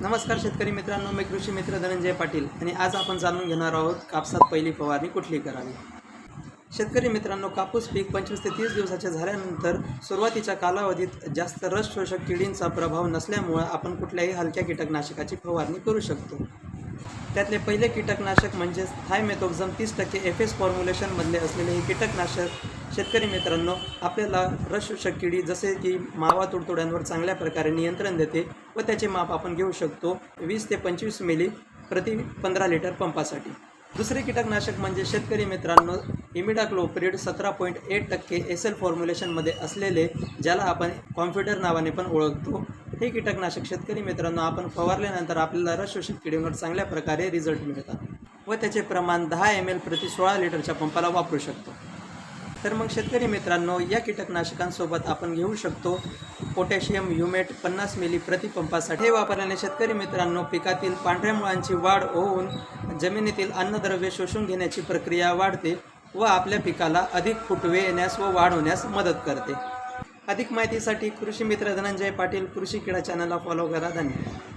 नमस्कार शेतकरी मित्रांनो मी कृषी मित्र धनंजय पाटील आणि आज आपण जाणून घेणार आहोत कापसात पहिली फवारणी कुठली करावी. शेतकरी मित्रांनो कापूस पीक पंचवीस ते तीस दिवसाच्या झाल्यानंतर सुरुवातीच्या कालावधीत जास्त रस शोषक किडींचा प्रभाव नसल्यामुळं आपण कुठल्याही हलक्या कीटकनाशकाची फवारणी करू शकतो. त्यातले पहिले कीटकनाशक म्हणजेच थायमेथोक्झम तीस टक्के एफ एस फॉर्म्युलेशनमधले असलेले हे कीटकनाशक. शेतकरी मित्रांनो आपल्याला रसशोषक किडी जसे की मावा तुडतुड्यांवर चांगल्या प्रकारे नियंत्रण देते व त्याचे माप आपण घेऊ शकतो वीस ते पंचवीस मिली प्रति पंधरा लिटर पंपासाठी. दुसरे कीटकनाशक म्हणजे शेतकरी मित्रांनो इमिडाक्लोप्रिड सतरा पॉईंट एट टक्के एस एल फॉर्म्युलेशनमध्ये असलेले ज्याला आपण कॉम्प्युटर नावाने पण ओळखतो. हे कीटकनाशक शेतकरी मित्रांनो आपण फवारल्यानंतर आपल्याला रस शोषित किडींवर चांगल्या प्रकारे रिझल्ट मिळतात व त्याचे प्रमाण दहा एम एल प्रति सोळा लिटरच्या पंपाला वापरू शकतो. तर मग शेतकरी मित्रांनो या कीटकनाशकांसोबत आपण घेऊ शकतो पोटॅशियम ह्युमेट पन्नास मिली प्रतिपंपासाठी हे वापरल्याने शेतकरी मित्रांनो पिकातील पांढऱ्या मुळांची वाढ होऊन जमिनीतील अन्नद्रव्य शोषून घेण्याची प्रक्रिया वाढते व आपल्या पिकाला अधिक फुटवे येण्यास व वाढ होण्यास मदत करते. अधिक माहितीसाठी कृषी मित्र धनंजय पाटील कृषी क्रीडा चॅनलला फॉलो करा. धन्यवाद.